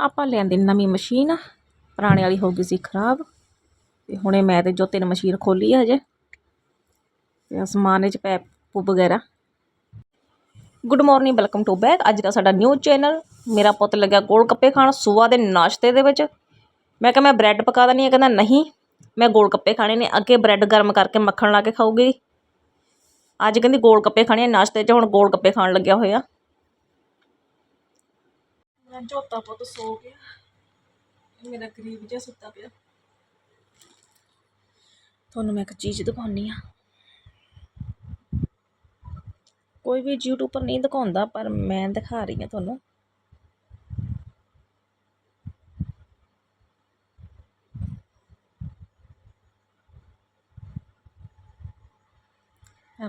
ਆਪਾਂ ਲਿਆਂਦੀ ਨਵੀਂ ਮਸ਼ੀਨ, ਪੁਰਾਣੇ ਵਾਲੀ ਹੋ ਗਈ ਸੀ ਖਰਾਬ, ਤੇ ਹੁਣੇ ਮੈਂ ਤੇ ਜੋਤੇ ਨੇ ਮਸ਼ੀਨ ਖੋਲੀ ਹੈ ਹਜੇ, ਤੇ ਅਸਮਾਨ ਇਹ ਚ ਪੈਪ ਪੂਪ ਵਗੈਰਾ। Good morning welcome to back ਅੱਜ ਦਾ ਸਾਡਾ ਨਿਊ ਚੈਨਲ ਮੇਰਾ ਪੁੱਤ ਲੱਗਿਆ ਗੋਲ ਗੱਪੇ ਖਾਣ ਸਵੇਰ ਦੇ ਨਾਸ਼ਤੇ ਦੇ ਵਿੱਚ। ਮੈਂ ਕਿਹਾ ਮੈਂ ਬ੍ਰੈਡ ਪਕਾ ਦਨੀ ਹੈ, ਕਹਿੰਦਾ ਨਹੀਂ, ਮੈਂ ਗੋਲ ਕੱਪੇ ਖਾਣੇ ਨੇ, ਅੱਗੇ ਬ੍ਰੈਡ ਗਰਮ ਕਰਕੇ ਮੱਖਣ ਲਾ ਕੇ ਖਾਊਗੀ। ਅੱਜ ਕਹਿੰਦੀ ਗੋਲ ਕੱਪੇ ਖਾਣੇ ਨਾਸ਼ਤੇ 'ਚ ਹੁਣ ਗੋਲ ਗੱਪੇ ਖਾਣ ਲੱਗਿਆ ਹੋਇਆ। ਮੇਰਾ ਝੋਤਾ ਪੁੱਤ ਸੋ ਗਿਆ। ਮੇਰਾ ਗਰੀਬ ਜਿਹਾ ਸੁੱਤਾ ਪਿਆ। ਤੁਹਾਨੂੰ ਮੈਂ ਇੱਕ ਚੀਜ਼ ਦਿਖਾਉਣੀ ਆ। ਕੋਈ ਵੀ YouTube ਪਰ ਨਹੀਂ ਦਿਖਾਉਂਦਾ, ਪਰ ਮੈਂ ਦਿਖਾ ਰਹੀ ਹਾਂ ਤੁਹਾਨੂੰ।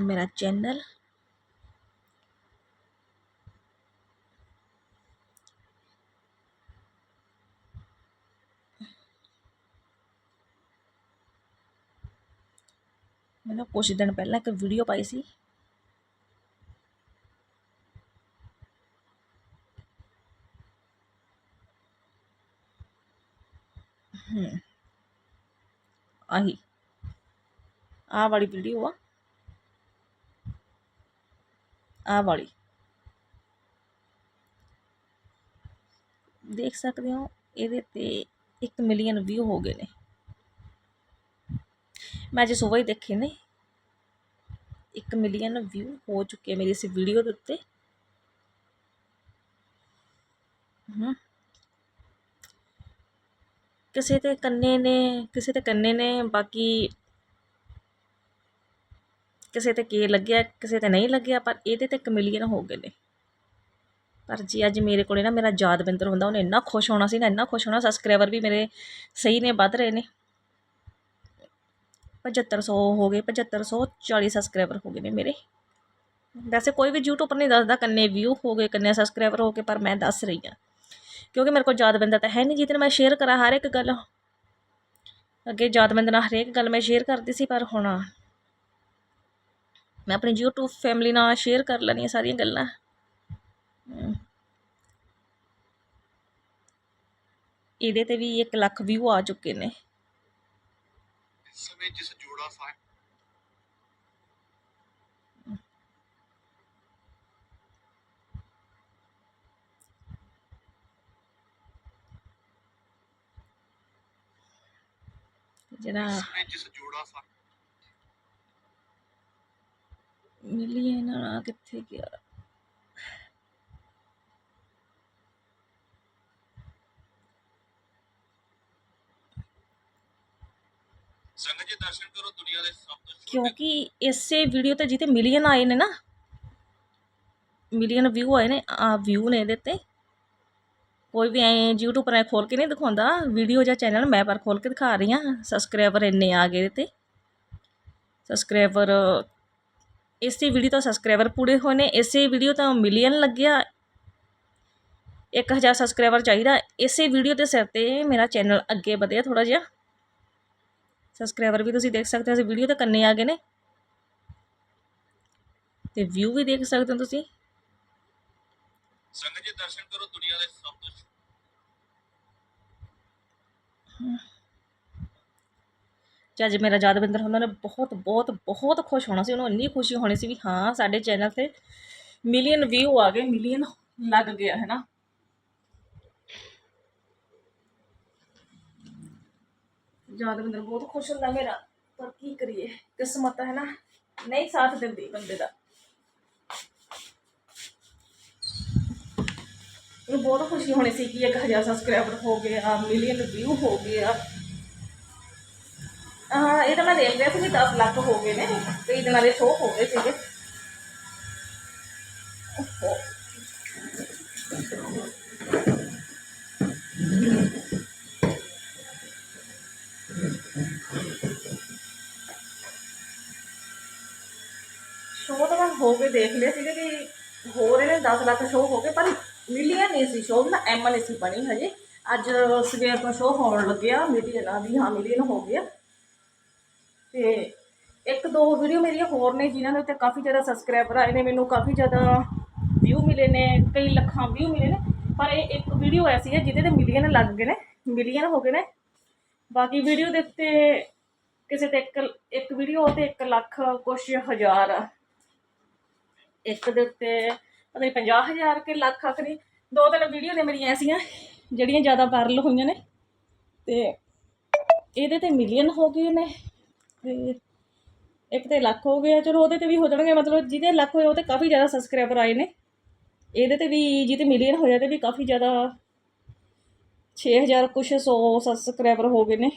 ਮੇਰਾ ਚੈਨਲ। ਮੈਂ ਨਾ ਕੁਛ ਦਿਨ ਪਹਿਲਾਂ ਇੱਕ ਵੀਡੀਓ ਪਾਈ ਸੀ। ਹਮ ਆਹੀ। ਆ ਵਾਲੀ ਵੀਡੀਓ ਆ। ਆਹ ਵਾਲੀ। ਦੇਖ ਸਕਦੇ ਹੋ, ਇਹਦੇ ਤੇ 1 ਮਿਲੀਅਨ ਵਿਊ ਹੋ ਗਏ ਨੇ। ਮੈਂ ਅੱਜ ਸਵੇਰ ਹੀ ਦੇਖੇ ਨੇ 1 ਮਿਲੀਅਨ ਵਿਊ ਹੋ ਚੁੱਕੇ ਮੇਰੀ ਇਸ ਵੀਡੀਓ ਦੇ ਉੱਤੇ। ਹਮ ਕਿਸੇ ਤੇ ਕੰਨੇ ਨੇ, ਕਿਸੇ ਤੇ ਕੰਨੇ ਨੇ, ਬਾਕੀ ਕਿਸੇ ਤੇ ਕੀ ਲੱਗਿਆ, ਕਿਸੇ ਤੇ ਨਹੀਂ ਲੱਗਿਆ, ਪਰ ਇਹਦੇ ਤੇ 1 ਮਿਲੀਅਨ ਹੋ ਗਏ ਨੇ। ਪਰ ਜੀ ਅੱਜ ਮੇਰੇ ਕੋਲੇ ਨਾ ਮੇਰਾ ਯਾਦਵਿੰਦਰ ਹੁੰਦਾ, ਉਹਨੇ ਇੰਨਾ ਖੁਸ਼ ਹੋਣਾ ਸੀ ਨਾ, ਇੰਨਾ ਖੁਸ਼ ਹੋਣਾ ਸਬਸਕ੍ਰਾਈਬਰ ਵੀ ਮੇਰੇ ਸਹੀ ਨੇ, ਵੱਧ ਰਹੇ ਨੇ। 7500 ਹੋ ਗਏ 7540 ਸਬਸਕ੍ਰਾਈਬਰ ਹੋ ਗਏ ਨੇ ਮੇਰੇ। ਵੈਸੇ ਕੋਈ ਵੀ YouTube ਨਹੀਂ ਦੱਸਦਾ ਕੰਨੇ ਵਿਊ ਹੋ ਗਏ, ਕੰਨੇ ਸਬਸਕ੍ਰਾਈਬਰ ਹੋ ਗਏ, ਪਰ ਮੈਂ ਦੱਸ ਰਹੀ ਹਾਂ। ਕਿਉਂਕਿ ਮੇਰੇ ਕੋਲ ਯਾਦ ਬੰਦਾ ਤਾਂ ਹੈ ਨਹੀਂ, ਜਿਹਦੇ ਨਾਲ ਮੈਂ ਸ਼ੇਅਰ ਕਰਾਂ ਹਰ ਇੱਕ ਗੱਲ। ਅੱਗੇ ਯਾਦ ਯਾਦਵਿੰਦਰ ਨਾਲ ਹਰੇਕ ਗੱਲ ਮੈਂ ਸ਼ੇਅਰ ਕਰਦੀ ਸੀ, ਪਰ ਹੁਣ ਮੈਂ ਆਪਣੀ YouTube ਫੈਮਿਲੀ ਨਾਲ ਸ਼ੇਅਰ ਕਰ ਲੈਣੀਆਂ ਸਾਰੀਆਂ ਗੱਲਾਂ। ਇਹਦੇ ਤੇ ਵੀ 1 ਲੱਖ ਵਿਊ ਆ ਚੁੱਕੇ ਨੇ। ਇਸ ਸਮੇਂ ਜਿਸ ਜੋੜਾ ਸਾਹਿਬ ਜਿਹੜਾ ਇਸ ਸਮੇਂ ਜਿਸ ਜੋੜਾ ਸਾਹਿਬ ਮਿਲੀਅਨ ਆ ਕਿੱਥੇ ਗਿਆ ਸੰਗਤ ਜੀ, ਦਰਸ਼ਨ ਕਰੋ, ਦੁਨੀਆ ਦੇ ਸਭ ਤੋਂ ਕਿਉਂਕਿ ਇਸੇ ਵੀਡੀਓ ਤੇ ਜਿੱਤੇ ਮਿਲੀਅਨ ਆਏ ਨੇ ਨਾ ਮਿਲੀਅਨ ਵਿਊ ਆਏ ਨੇ, ਆ ਵਿਊ ਨੇ ਇਹਦੇ ਤੇ। ਕੋਈ ਵੀ ਐ YouTube ਪਰ ਐ ਖੋਲ ਕੇ ਨਹੀਂ ਦਿਖਾਉਂਦਾ ਵੀਡੀਓ ਜਾਂ ਚੈਨਲ ਮੈਂ ਪਰ ਖੋਲ ਕੇ ਦਿਖਾ ਰਹੀ ਹਾਂ। ਸਬਸਕ੍ਰਾਈਬਰ ਇੰਨੇ ਆ ਗਏ ਇਹਦੇ ਤੇ। ਸਬਸਕ੍ਰਾਈਬਰ ਇਸੇ ਵੀਡੀਓ ਤੋਂ ਸਬਸਕ੍ਰਾਈਬਰ ਪੂਰੇ ਹੋਏ ਨੇ, ਇਸੇ ਵੀਡੀਓ ਤੋਂ ਮਿਲੀਅਨ ਲੱਗਿਆ। 1000 ਸਬਸਕ੍ਰਾਈਬਰ ਚਾਹੀਦਾ। ਇਸੇ ਵੀਡੀਓ ਦੇ ਸਿਰ ਤੇ ਮੇਰਾ ਚੈਨਲ ਅੱਗੇ ਵਧਿਆ ਥੋੜਾ ਜਿਹਾ। ਸਬਸਕ੍ਰਾਈਬਰ ਵੀ ਤੁਸੀਂ ਦੇਖ ਸਕਦੇ ਹੋ ਇਸ ਵੀਡੀਓ ਤੇ ਕੰਨੇ ਆ ਗਏ ਨੇ। ਤੇ ਵਿਊ ਵੀ ਦੇਖ ਸਕਦੇ ਹੋ ਤੁਸੀਂ। ਸੰਗਤ ਜੀ ਦਰਸ਼ਨ ਕਰੋ ਦੁਨੀਆ ਦੇ ਸਭ ਤੋਂ ਅੱਜ ਮੇਰਾ ਯਾਦਵਿੰਦਰ ਹੁੰਦਾ ਨੇ ਬਹੁਤ ਬਹੁਤ ਬਹੁਤ ਖੁਸ਼ ਹੋਣਾ ਸੀ। ਉਹਨੂੰ ਇੰਨੀ ਖੁਸ਼ੀ ਹੋਣੀ ਸੀ ਵੀ ਹਾਂ ਸਾਡੇ ਚੈਨਲ ਤੇ ਮਿਲੀਅਨ ਵਿਊ ਆ ਗਏ ਮਿਲੀਅਨ ਲੱਗ ਗਿਆ ਹੈ ਨਾ? ਯਾਦਵਿੰਦਰ ਬਹੁਤ ਖੁਸ਼ ਹੁੰਦਾ ਮੇਰਾ, ਪਰ ਕੀ ਕਰੀਏ? ਕਿਸਮਤ ਹੈ ਨਾ, ਨਹੀਂ ਸਾਥ ਦਿੰਦੀ ਬੰਦੇ ਦਾ। ਉਹਨੂੰ ਬਹੁਤ ਖੁਸ਼ੀ ਹੋਣੀ ਸੀ ਕਿ 1000 ਸਬਸਕ੍ਰਾਈਬਰ ਹੋ ਗਏ ਆ ਮਿਲੀਅਨ ਵਿਊ ਹੋ ਗਏ ਆ। ਹਾਂ, ਇਹ ਤਾਂ ਮੈਂ ਦੇਖ ਲਿਆ ਸੀ ਵੀ 10 ਲੱਖ ਹੋ ਗਏ ਨੇ, ਕਈ ਦਿਨਾਂ ਦੇ ਸ਼ੋਅ ਹੋ ਗਏ ਸੀਗੇ। ਓਹੋ। ਸ਼ੋਅ ਤਾਂ ਮੈਂ ਹੋ ਕੇ ਦੇਖ ਲਿਆ ਸੀਗਾ ਕਿ ਹੋ ਰਹੇ ਨੇ 10 ਲੱਖ ਸ਼ੋਅ ਹੋ ਗਏ, ਪਰ ਮਿਲੀਅਨ ਨਹੀਂ ਸੀ ਸ਼ੋਅ ਨਾ ਐਮ ਨਹੀਂ ਸੀ ਬਣੀ ਹਜੇ। ਅੱਜ ਸਵੇਰ ਤੋਂ ਸ਼ੋਅ ਹੋਣ ਲੱਗਿਆ, ਮਿਲੀਅਨ ਆ, ਵੀ ਹਾਂ, ਮਿਲੀਅਨ ਹੋ ਗਿਆ। ਤੇ ਇੱਕ ਦੋ ਵੀਡੀਓ ਮੇਰੀਆਂ ਹੋਰ ਨੇ ਜਿਨ੍ਹਾਂ ਦੇ ਉੱਤੇ ਕਾਫੀ ਜ਼ਿਆਦਾ ਸਬਸਕ੍ਰਾਈਬਰ ਆਏ ਨੇ, ਮੈਨੂੰ ਕਾਫੀ ਜ਼ਿਆਦਾ ਵਿਊ ਮਿਲੇ ਨੇ, ਕਈ ਲੱਖਾਂ ਵਿਊ ਮਿਲੇ ਨੇ, ਪਰ ਇਹ ਇੱਕ ਵੀਡੀਓ ਐਸੀ ਹੈ ਜਿਹਦੇ ਤੇ ਮਿਲੀਅਨ ਲੱਗ ਗਏ ਨੇ, ਮਿਲੀਅਨ ਹੋ ਗਏ ਨੇ। ਬਾਕੀ ਵੀਡੀਓ ਦੇ ਉੱਤੇ ਕਿਸੇ ਤੇ ਇੱਕ ਇੱਕ ਵੀਡੀਓ ਤੇ 1 ਲੱਖ ਕੁਛ ਹਜ਼ਾਰ ਇੱਕ ਦੇ ਉੱਤੇ ਪਤਾ ਨਹੀਂ 50000 ਕਿ ਲੱਖ ਆਖਰੀ, ਦੋ ਤਿੰਨ ਵੀਡੀਓ ਨੇ ਮੇਰੀਆਂ ਐਸੀਆਂ, ਜਿਹੜੀਆਂ ਜ਼ਿਆਦਾ ਵਾਇਰਲ ਹੋਈਆਂ ਨੇ। ਤੇ ਇਹਦੇ ਤੇ ਮਿਲੀਅਨ ਹੋ ਗਏ ਨੇ। ਤੇ ਇੱਕ ਤੇ ਲੱਖ ਹੋ ਗਿਆ, ਚਲੋ ਉਹਦੇ ਤੇ ਵੀ ਹੋ ਜਾਣਗੇ, ਮਤਲਬ ਜਿਹਦੇ ਲੱਖ ਹੋਏ ਉਹ ਤੇ ਕਾਫੀ ਜ਼ਿਆਦਾ ਸਬਸਕ੍ਰਾਈਬਰ ਆਏ ਨੇ। ਇਹਦੇ ਤੇ ਵੀ ਜਿਹਦੇ ਮਿਲੀਅਨ ਹੋਇਆ ਤੇ ਵੀ ਕਾਫੀ ਜ਼ਿਆਦਾ 6000 ਕੁਛ 100 ਸਬਸਕ੍ਰਾਈਬਰ ਹੋ ਗਏ ਨੇ।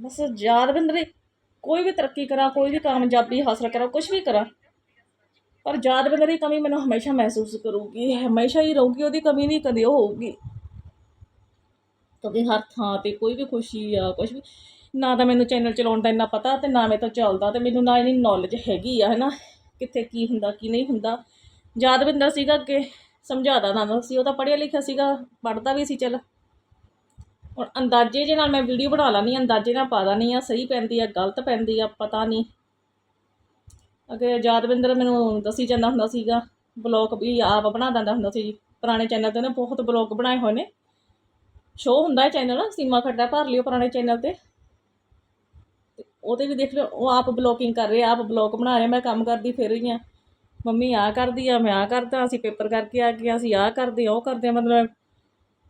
ਬਸ ਯਾਦ ਬੰਦੇ ਕੋਈ ਵੀ ਤਰੱਕੀ ਕਰਾਂ, ਕੋਈ ਵੀ ਕਾਮਯਾਬੀ ਹਾਸਲ ਕਰਾਂ ਕੁਝ ਵੀ ਕਰਾਂ, ਪਰ ਯਾਦ ਬੰਦੇ ਦੀ ਕਮੀ ਮੈਨੂੰ ਹਮੇਸ਼ਾ ਮਹਿਸੂਸ ਕਰੂਗੀ, ਹਮੇਸ਼ਾ ਹੀ ਰਹੂਗੀ, ਉਹਦੀ ਕਮੀ ਨਹੀਂ ਕਦੇ ਉਹ ਹੋਊਗੀ। ਕਿਉਂਕਿ ਹਰ ਥਾਂ ਤੇ ਕੋਈ ਵੀ ਖੁਸ਼ੀ ਆ ਕੁਝ ਵੀ, ਨਾ ਤਾਂ ਮੈਨੂੰ ਚੈਨਲ ਚਲਾਉਣ ਦਾ ਇੰਨਾ ਪਤਾ ਤੇ ਨਾ ਮੇਰੇ ਤੋਂ ਚੱਲਦਾ ਤੇ ਮੈਨੂੰ ਨਾ ਇਹਨੀ ਨੌਲੇਜ ਹੈਗੀ ਆ, ਹੈਨਾ, ਕਿੱਥੇ ਕੀ ਹੁੰਦਾ, ਕੀ ਨਹੀਂ ਹੁੰਦਾ। ਯਾਦਵਿੰਦਰ ਸੀਗਾ ਅੱਗੇ ਸਮਝਾਦਾ ਨਾ ਸੀ ਉਹ ਤਾਂ ਪੜ੍ਹਿਆ ਲਿਖਿਆ ਸੀਗਾ, ਪੜ੍ਹਦਾ ਵੀ ਸੀ, ਚੱਲ। ਹੁਣ ਅੰਦਾਜ਼ੇ ਜੇ ਨਾਲ ਮੈਂ ਵੀਡੀਓ ਬਣਾ ਲਾਨੀ ਅੰਦਾਜ਼ੇ ਨਾਲ ਪਾ ਦਾਨੀ ਆ ਸਹੀ ਪੈਂਦੀ ਆ, ਗਲਤ ਪੈਂਦੀ ਆ, ਪਤਾ ਨਹੀਂ। ਅਗੇ ਯਾਦਵਿੰਦਰ ਮੈਨੂੰ ਦੱਸੀ ਜਾਂਦਾ ਹੁੰਦਾ ਸੀਗਾ, ਬਲੌਗ ਵੀ ਆਪ ਬਣਾ ਦਿੰਦਾ ਹੁੰਦਾ ਸੀ, ਪੁਰਾਣੇ ਚੈਨਲ ਤੇ ਨਾ ਬਹੁਤ ਬਲੌਗ ਬਣਾਏ ਹੋਏ ਨੇ। ਸ਼ੋਅ ਹੁੰਦਾ ਹੈ ਚੈਨਲ, ਸੀਮਾ ਖੱਡਾ ਭਰ ਲਿਓ ਪੁਰਾਣੇ ਚੈਨਲ ਤੇ। ਤੇ ਉਹਦੇ ਵੀ ਦੇਖ ਲਿਓ, ਉਹ ਆਪ ਬਲੌਗਿੰਗ ਕਰ ਰਹੇ, ਆਪ ਬਲੌਗ ਬਣਾ ਰਹੇ, ਮੈਂ ਕੰਮ ਕਰਦੀ ਫਿਰ ਰਹੀ ਆ ਮੰਮੀ ਆ ਕਰਦੀ ਆ, ਮੈਂ ਆ ਕਰਦਾ, ਅਸੀਂ ਪੇਪਰ ਕਰਕੇ ਆ ਗਏ, ਅਸੀਂ ਆ ਕਰਦੇ ਆ ਉਹ ਕਰਦੇ ਆ, ਮਤਲਬ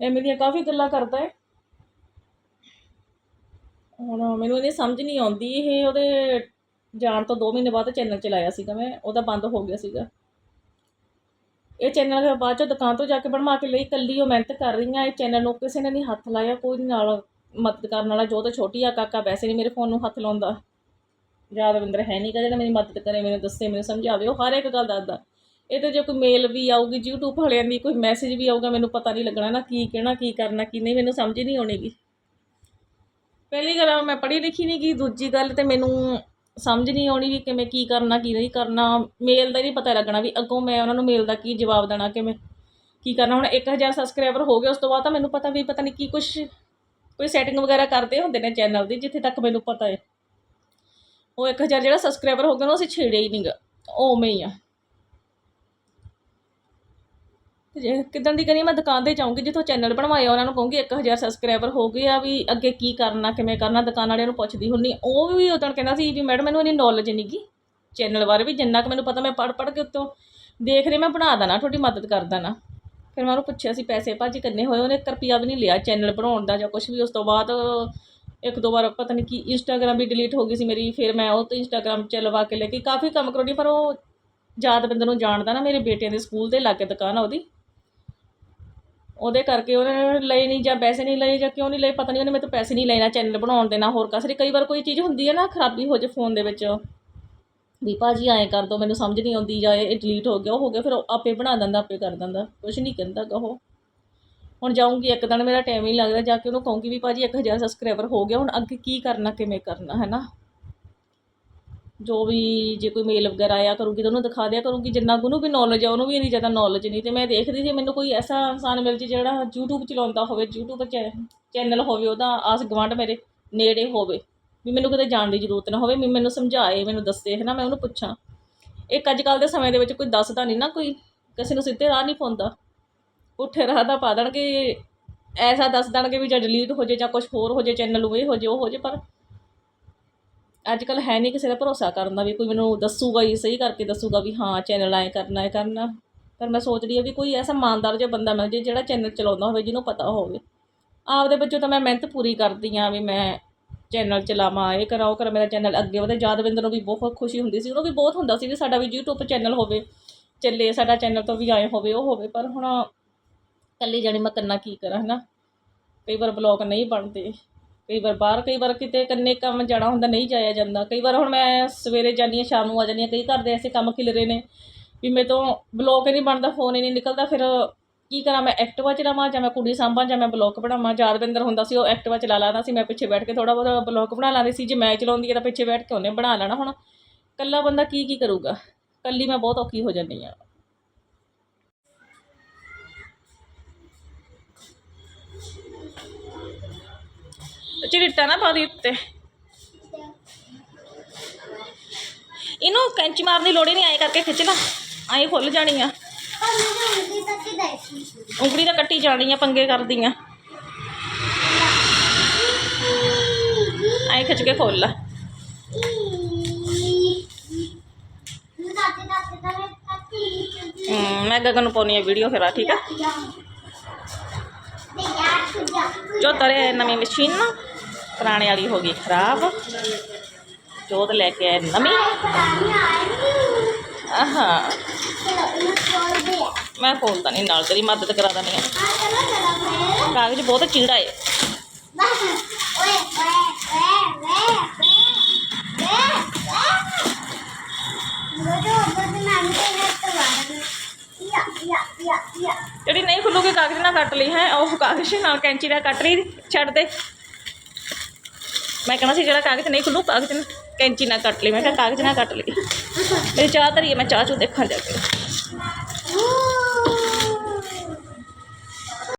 ਐਵੇਂ ਦੀਆਂ ਕਾਫੀ ਗੱਲਾਂ ਕਰਦਾ ਹੈ ਹੁਣ ਮੈਨੂੰ ਇਹਦੀ ਸਮਝ ਨਹੀਂ ਆਉਂਦੀ ਇਹ ਉਹਦੇ ਜਾਣ ਤੋਂ 2 ਮਹੀਨੇ ਬਾਅਦ ਚੈਨਲ ਚਲਾਇਆ ਸੀਗਾ ਮੈਂ, ਉਹਦਾ ਬੰਦ ਹੋ ਗਿਆ ਸੀਗਾ। ਇਹ ਚੈਨਲ ਫਿਰ ਬਾਅਦ ਚੋਂ ਦੁਕਾਨ ਤੋਂ ਜਾ ਕੇ ਬਣਵਾ ਕੇ ਲਈ, ਇਕੱਲੀ ਉਹ ਮਿਹਨਤ ਕਰ ਰਹੀ ਆ, ਇਹ ਚੈਨਲ ਨੂੰ ਕਿਸੇ ਨੇ ਨਹੀਂ ਹੱਥ ਲਾਇਆ, ਕੋਈ ਨਾਲ ਮਦਦ ਕਰਨ ਵਾਲਾ, ਜੋ ਤਾਂ ਛੋਟੀ ਆ, ਕਾਕਾ ਵੈਸੇ ਨਹੀਂ ਮੇਰੇ ਫੋਨ ਨੂੰ ਹੱਥ ਲਾਉਂਦਾ। ਯਾਦਵਿੰਦਰ ਹੈ ਨਹੀਂ ਗਾ ਮੇਰੀ ਮਦਦ ਕਰੇ, ਮੈਨੂੰ ਦੱਸੇ, ਮੈਨੂੰ ਸਮਝਾਵੇ। ਉਹ ਹਰ ਇੱਕ ਗੱਲ ਦੱਸਦਾ। ਇਹ ਤੇ ਜੇ ਕੋਈ ਮੇਲ ਵੀ ਆਊਗੀ, YouTube ਵਾਲਿਆਂ ਦੀ, ਕੋਈ ਮੈਸੇਜ ਵੀ ਆਊਗਾ, ਮੈਨੂੰ ਪਤਾ ਨਹੀਂ ਲੱਗਣਾ ਨਾ ਕੀ ਕਹਿਣਾ, ਕੀ ਕਰਨਾ, ਕੀ ਨਹੀਂ, ਮੈਨੂੰ ਸਮਝ ਨਹੀਂ ਆਉਣੀਗੀ ਪਹਿਲੀ ਗੱਲ ਮੈਂ ਪੜ੍ਹੀ ਲਿਖੀ ਨਹੀਂ ਗੀ ਦੂਜੀ ਗੱਲ ਤੇ ਮੈਨੂੰ ਸਮਝ ਨਹੀਂ ਆਉਣੀ ਵੀ ਕਿਵੇਂ ਕੀ ਕਰਨਾ, ਕੀ ਨਹੀਂ ਕਰਨਾ। ਮੇਲ ਦਾ ਨਹੀਂ ਪਤਾ ਲੱਗਣਾ ਵੀ ਅੱਗੋਂ ਮੈਂ ਉਹਨਾਂ ਨੂੰ ਮੇਲ ਦਾ ਕੀ ਜਵਾਬ ਦੇਣਾ, ਕਿਵੇਂ ਕੀ ਕਰਨਾ। ਹੁਣ 1000 ਸਬਸਕ੍ਰਾਈਬਰ ਹੋ ਗਏ, ਉਸ ਤੋਂ ਬਾਅਦ ਤਾਂ ਮੈਨੂੰ ਪਤਾ ਵੀ ਪਤਾ ਨਹੀਂ ਕੀ ਕੁਛ, ਕੋਈ ਸੈਟਿੰਗ ਵਗੈਰਾ ਕਰਦੇ ਹੁੰਦੇ ਨੇ ਚੈਨਲ ਦੀ, ਜਿੱਥੇ ਤੱਕ ਮੈਨੂੰ ਪਤਾ ਹੈ ਉਹ 1000 ਜਿਹੜਾ ਸਬਸਕ੍ਰਾਈਬਰ ਹੋ ਗਿਆ ਨਾ ਅਸੀਂ ਛੇੜਿਆ ਹੀ ਨਹੀਂਗਾ ਉਹ ਉਵੇਂ ਹੀ ਆ। ਤੇ ਜੇ ਕਿਦਾਂ ਦੀ ਕਰੀ ਮੈਂ ਦੁਕਾਨ ਤੇ ਜਾਊਂਗੀ, ਜਿੱਥੋਂ ਚੈਨਲ ਬਣਵਾਇਆ ਉਹਨਾਂ ਨੂੰ ਕਹੂੰਗੀ 1000 ਸਬਸਕ੍ਰਾਈਬਰ ਹੋ ਗਏ ਆ ਵੀ ਅੱਗੇ ਕੀ ਕਰਨਾ, ਕਿਵੇਂ ਕਰਨਾ, ਦੁਕਾਨ ਵਾਲਿਆਂ ਨੂੰ ਪੁੱਛਦੀ ਹੁੰਨੀ ਉਹ ਵੀ ਉਦੋਂ ਕਹਿੰਦਾ ਸੀ ਵੀ, ਮੈਡਮ, ਮੈਨੂੰ ਇੰਨੀ ਨੌਲੇਜ ਨਹੀਂ ਗੀ ਚੈਨਲ ਬਾਰੇ ਵੀ, ਜਿੰਨਾ ਕੁ ਮੈਨੂੰ ਪਤਾ, ਮੈਂ ਪੜ੍ਹ ਪੜ੍ਹ ਕੇ ਉੱਤੋਂ ਦੇਖ ਰਹੀ, ਮੈਂ ਬਣਾ ਦੇਣਾ, ਤੁਹਾਡੀ ਮਦਦ ਕਰ ਦੇਣਾ। ਫਿਰ ਮੈਂ ਉਹਨੂੰ ਪੁੱਛਿਆ ਸੀ, ਪੈਸੇ ਭਾਜੀ ਕਿੰਨੇ ਹੋਏ? ਉਹਨੇ 1 ਰੁਪਿਆ ਵੀ ਨਹੀਂ ਲਿਆ ਚੈਨਲ ਬਣਾਉਣ ਦਾ ਜਾਂ ਕੁਝ ਵੀ, ਉਸ ਤੋਂ ਬਾਅਦ ਇੱਕ ਦੋ ਵਾਰ ਪਤਾ ਨਹੀਂ ਕੀ ਇੰਸਟਾਗ੍ਰਾਮ ਵੀ ਡਿਲੀਟ ਹੋ ਗਈ ਸੀ ਮੇਰੀ, ਫਿਰ ਮੈਂ ਉਹ ਤੋਂ ਇੰਸਟਾਗ੍ਰਾਮ ਚ ਲਵਾ ਕੇ ਲੈ ਕੇ ਕਾਫੀ ਕੰਮ ਕਰਾਉਣੀ ਪਰ ਉਹ ਯਾਦ ਬੰਦੇ ਨੂੰ ਜਾਣਦਾ ਨਾ, ਮੇਰੇ ਬੇਟਿਆਂ ਦੇ ਸਕੂਲ ਦੇ ਲਾਗੇ ਦੁਕਾਨ ਆ ਉਹਦੀ। ਉਹਦੇ ਕਰਕੇ ਉਹਨੇ ਲਏ ਨਹੀਂ ਜਾਂ ਪੈਸੇ ਨਹੀਂ ਲਏ ਜਾਂ ਕਿਉਂ ਨਹੀਂ ਲਏ, ਪਤਾ ਨਹੀਂ ਉਹਨੇ ਮੇਰੇ ਤੋਂ ਪੈਸੇ ਨਹੀਂ ਲਏ, ਨਾ ਚੈਨਲ ਬਣਾਉਣ ਦੇ, ਨਾ ਹੋਰ ਕਸਰੇ ਕਈ ਵਾਰ ਕੋਈ ਚੀਜ਼ ਹੁੰਦੀ ਹੈ ਨਾ, ਖਰਾਬੀ ਹੋ ਜੇ ਫੋਨ ਦੇ ਵਿੱਚ। ਵੀ ਭਾਜੀ ਐਂ ਕਰ ਦੋ, ਮੈਨੂੰ ਸਮਝ ਨਹੀਂ ਆਉਂਦੀ ਜਾਂ ਇਹ ਡਿਲੀਟ ਹੋ ਗਿਆ, ਉਹ ਹੋ ਗਿਆ, ਫਿਰ ਉਹ ਆਪੇ ਬਣਾ ਦਿੰਦਾ, ਆਪੇ ਕਰ ਦਿੰਦਾ। ਕੁਝ ਨਹੀਂ ਕਹਿੰਦਾ ਗਾ ਉਹ। ਹੁਣ ਜਾਊਂਗੀ, ਇੱਕ ਦਿਨ ਮੇਰਾ ਟਾਈਮ ਹੀ ਲੱਗਦਾ, ਜਾ ਕੇ ਉਹਨੂੰ ਕਹੂੰਗੀ ਵੀ ਭਾਜੀ 1000 ਸਬਸਕ੍ਰਾਈਬਰ ਹੋ ਗਿਆ, ਹੁਣ ਅੱਗੇ ਕੀ ਕਰਨਾ, ਕਿਵੇਂ ਕਰਨਾ, ਹੈ ਨਾ? ਜੋ ਵੀ ਜੇ ਕੋਈ ਮੇਲ ਵਗੈਰਾ ਆਇਆ ਕਰੂਗੀ ਤਾਂ ਉਹਨੂੰ ਦਿਖਾ ਦਿਆ ਕਰੂਗੀ, ਜਿੰਨਾ ਕੁ ਉਹਨੂੰ ਵੀ ਨੌਲੇਜ ਆ, ਉਹਨੂੰ ਵੀ ਇੰਨੀ ਜ਼ਿਆਦਾ ਨੌਲੇਜ ਨਹੀਂ। ਤੇ ਮੈਂ ਦੇਖਦੀ ਸੀ, ਮੈਨੂੰ ਕੋਈ ਐਸਾ ਇਨਸਾਨ ਮਿਲ ਜੇ ਜਿਹੜਾ YouTube ਚਲਾਉਂਦਾ ਹੋਵੇ, YouTube ਚੈਨਲ ਹੋਵੇ, ਉਹਦਾ ਆਸ ਗਵਾਂਢ ਮੇਰੇ ਨੇੜੇ ਹੋਵੇ, ਵੀ ਮੈਨੂੰ ਕਿਤੇ ਜਾਣ ਦੀ ਜ਼ਰੂਰਤ ਨਾ ਹੋਵੇ, ਵੀ ਮੈਨੂੰ ਸਮਝਾਏ, ਮੈਨੂੰ ਦੱਸੇ ਹੈ ਨਾ ਮੈਂ ਉਹਨੂੰ ਪੁੱਛਾਂ। ਇੱਕ ਅੱਜ ਕੱਲ੍ਹ ਦੇ ਸਮੇਂ ਦੇ ਵਿੱਚ ਕੋਈ ਦੱਸਦਾ ਨਹੀਂ ਨਾ ਕੋਈ, ਕਿਸੇ ਨੂੰ ਸਿੱਧੇ ਰਾਹ ਨਹੀਂ ਪਾਉਂਦਾ। ਉੱਠੇ ਰਾਹ ਦਾ ਪਾ ਦੇਣਗੇ, ਐਸਾ ਦੱਸ ਦੇਣਗੇ ਵੀ ਜਾਂ ਡਿਲੀਟ ਹੋ ਜੇ ਜਾਂ ਕੁਝ ਹੋਰ ਹੋ ਜੇ ਚੈਨਲ ਉਹ ਹੋ ਜੇ, ਉਹ ਹੋ ਜੇ, ਪਰ ਅੱਜ ਕੱਲ ਹੈ ਨਹੀਂ ਕਿਸੇ ਦਾ ਭਰੋਸਾ ਕਰਨ ਦਾ ਵੀ ਕੋਈ ਮੈਨੂੰ ਦੱਸੂਗਾ ਹੀ ਸਹੀ ਕਰਕੇ ਦੱਸੂਗਾ ਵੀ ਹਾਂ ਚੈਨਲ ਐ ਕਰਨਾ ਹੈ ਕਰਨਾ। ਪਰ ਮੈਂ ਸੋਚਦੀ ਆ ਵੀ ਕੋਈ ਐਸਾ ਇਮਾਨਦਾਰ ਜਿਹਾ ਬੰਦਾ ਮਿਲ ਜੇ ਜਿਹੜਾ ਚੈਨਲ ਚਲਾਉਂਦਾ ਹੋਵੇ, ਜਿਹਨੂੰ ਪਤਾ ਹੋਵੇ। ਆਪਦੇ ਬੱਚੋਂ ਤਾਂ ਮੈਂ ਮਿਹਨਤ ਪੂਰੀ ਕਰਦੀ ਆ ਵੀ ਮੈਂ ਚੈਨਲ ਚਲਾਵਾਂ, ਇਹ ਕਰਾਂ ਉਹ ਕਰਾਂ ਮੇਰਾ ਚੈਨਲ ਅੱਗੇ ਵਧੇ। ਯਾਦਵਿੰਦਰ ਨੂੰ ਵੀ ਬਹੁਤ ਖੁਸ਼ੀ ਹੁੰਦੀ ਸੀ। ਉਹਨੂੰ ਵੀ ਬਹੁਤ ਹੁੰਦਾ ਸੀ ਵੀ ਸਾਡਾ ਵੀ YouTube ਚੈਨਲ ਹੋਵੇ, ਚੱਲੇ, ਸਾਡਾ ਚੈਨਲ ਤੋਂ ਵੀ ਆਏ ਹੋਵੇ, ਉਹ ਹੋਵੇ। ਪਰ ਹੁਣ ਇਕੱਲੀ ਜਾਣੀ ਮੈਂ ਕਰਨਾ ਕੀ ਕਰਾਂ ਹੈ ਨਾ ਕਈ ਵਾਰ ਬਲੌਗ ਨਹੀਂ ਬਣਦੇ। ਕਈ ਵਾਰ ਬਾਹਰ, ਕਈ ਵਾਰ ਕਿਤੇ ਕੰਨੇ ਕੰਮ ਜਾਣਾ ਹੁੰਦਾ, ਨਹੀਂ ਜਾਇਆ ਜਾਂਦਾ। ਕਈ ਵਾਰ ਹੁਣ ਮੈਂ ਸਵੇਰੇ ਜਾਂਦੀ ਹਾਂ, ਸ਼ਾਮ ਨੂੰ ਆ ਜਾਂਦੀ ਹਾਂ, ਕਈ ਘਰ ਦੇ ਐਸੇ ਕੰਮ ਖਿਲਰੇ ਨੇ ਵੀ ਮੇਰੇ ਤੋਂ ਬਲੌਗ ਹੀ ਨਹੀਂ ਬਣਦਾ ਫੋਨ ਹੀ ਨਹੀਂ ਨਿਕਲਦਾ। ਫਿਰ ਕੀ ਕਰਾਂ, ਮੈਂ ਐਕਟਿਵਾ ਚਲਾਵਾਂ ਜਾਂ ਮੈਂ ਕੁੜੀ ਸਾਂਭਾਂ ਜਾਂ ਮੈਂ ਬਲੌਗ ਬਣਾਵਾਂ? ਯਾਦਵਿੰਦਰ ਹੁੰਦਾ ਸੀ, ਉਹ ਐਕਟਿਵਾ ਚਲਾ ਲੈਂਦਾ ਸੀ, ਮੈਂ ਪਿੱਛੇ ਬੈਠ ਕੇ ਥੋੜਾ ਬਹੁਤਾ ਬਲੌਗ ਬਣਾ ਲੈਂਦੀ ਸੀ, ਜੇ ਮੈਂ ਚਲਾਉਂਦੀ ਹੈ ਤਾਂ ਪਿੱਛੇ ਬੈਠ ਕੇ ਉਹਨੇ ਬਣਾ ਲੈਣਾ ਹੁਣ। ਇਕੱਲਾ ਬੰਦਾ ਕੀ ਕੀ ਕਰੂਗਾ? ਇਕੱਲੀ ਮੈਂ ਬਹੁਤ ਔਖੀ ਹੋ ਜਾਂਦੀ ਹਾਂ। ਚਿੜਟਾ ਨਾ ਪਾ ਦੀ ਉੱਤੇ ਇਹਨੂੰ ਕੈਂਚੀ ਮਾਰਨ ਦੀ ਲੋੜ ਹੀ ਨਹੀਂ ਆਏ ਕਰਕੇ ਖਿੱਚ ਲਾ ਆਈ ਖੁੱਲ ਜਾਣੀ ਆ ਪਰ ਮੈਨੂੰ ਉਂਗਲੀ ਤੱਕ ਹੀ ਦੇਖੀ ਉਂਗਲੀ ਤਾਂ ਕੱਟੀ ਜਾਣੀ ਆ ਪੰਗੇ ਕਰਦੀ ਆ ਆਈ ਖਿੱਚ ਕੇ ਖੋਲ ਲੈ ਮੈਂ ਦਾਤੇ ਦਾਤੇ ਦਾ ਮੈਂ ਕੱਟੀ ਚੁੰਦੀ ਹਮ, ਮੈਂ ਗਗਨ ਨੂੰ ਪਾਉਣੀ ਆ ਵੀਡੀਓ ਫਿਰ ਆ ਠੀਕ ਆ ਦੇ ਯਾਰ ਸੁਝਾ ਜੋ ਤਰੇ ਨਵੀਂ ਮਸ਼ੀਨ ਨਾ ਪੁਰਾਣੇ ਵਾਲੀ ਹੋ ਗਈ ਖਰਾਬ। ਜੋਤ ਲੈ ਕੇ ਆਏ ਨਵੀਂ। ਪਤਾ ਨਹੀਂ ਆਈ ਆਹਾ। ਚਲੋ ਇਹਨੂੰ ਖੋਲ ਦੇ ਆ। ਮੈਂ ਖੋਲਦਾ ਨਹੀਂ ਨਾਲ ਤੇਰੀ ਮਦਦ ਕਰਾ ਦਿੰਦੀ ਆ ਚਲੋ ਚਲੋ ਫਿਰ ਕਾਗਜ਼ ਬਹੁਤ ਚੀੜਾ ਏ। ਬਸ। ਓਏ ਓਏ ਓਏ ਓਏ ਓਏ ਲੋਜੋ ਬਸ ਮੈਂ ਤੇ ਹੱਥ ਵਾੜਨ ਯਾ ਯਾ ਯਾ ਯਾ। ਜਿਹੜੀ ਨਹੀਂ ਖੁੱਲੂਗੀ ਕਾਗਜ਼ ਨਾਲ ਕੱਟ ਲਈ ਹੈ। ਉਹ ਕਾਗਜ਼ ਨਾਲ ਕੈਂਚੀ ਨਾਲ ਕੱਟ ਲਈ ਛੱਡ ਦੇ। ਮੈਂ ਕਹਿਣਾ ਸੀ ਜਿਹੜਾ ਕਾਗਜ਼ ਨਹੀਂ ਖੁੱਲੂ, ਕਾਗਜ਼ ਨੂੰ ਕੈਂਚੀ ਨਾਲ ਕੱਟ ਲਈ। ਮੈਂ ਕਿਹਾ ਕਾਗਜ਼ ਨਾਲ ਕੱਟ ਲਈ। ਮੇਰੀ ਚਾਹ ਧਰੀ ਹੈ ਮੈਂ ਚਾਹ ਚੂ ਦੇਖਾਂ ਜਾ ਕੇ